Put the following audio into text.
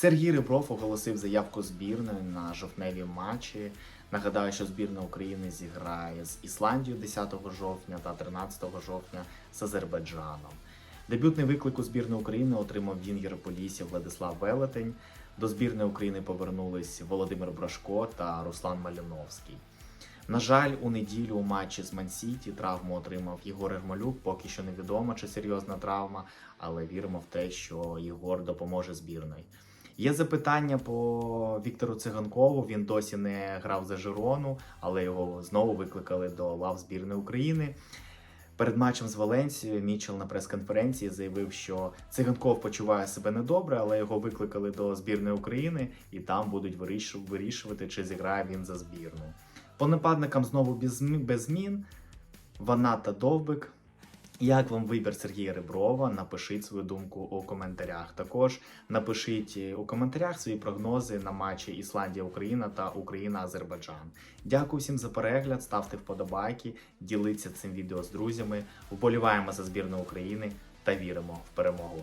Сергій Ребров оголосив заявку збірної на жовтневі матчі. Нагадаю, що збірна України зіграє з Ісландією 10 жовтня та 13 жовтня з Азербайджаном. Дебютний виклик у збірну України отримав Вінгер Полісся Владислав Велетень. До збірної України повернулись Володимир Брашко та Руслан Маліновський. На жаль, у неділю у матчі з Мансіті травму отримав Єгор Ермолюк. Поки що невідомо, чи серйозна травма, але віримо в те, що Єгор допоможе збірної. Є запитання по Віктору Циганкову. Він досі не грав за Жирону, але його знову викликали до лав збірної України. Перед матчем з Валенсією Мічел на прес-конференції заявив, що Циганков почуває себе недобре, але його викликали до збірної України і там будуть вирішувати, чи зіграє він за збірну. По нападникам знову без змін. Ванат та Довбик. Як вам вибір Сергія Реброва? Напишіть свою думку у коментарях. Також напишіть у коментарях свої прогнози на матчі Ісландія-Україна та Україна-Азербайджан. Дякую всім за перегляд, ставте вподобайки, діліться цим відео з друзями, вболіваємо за збірну України та віримо в перемогу.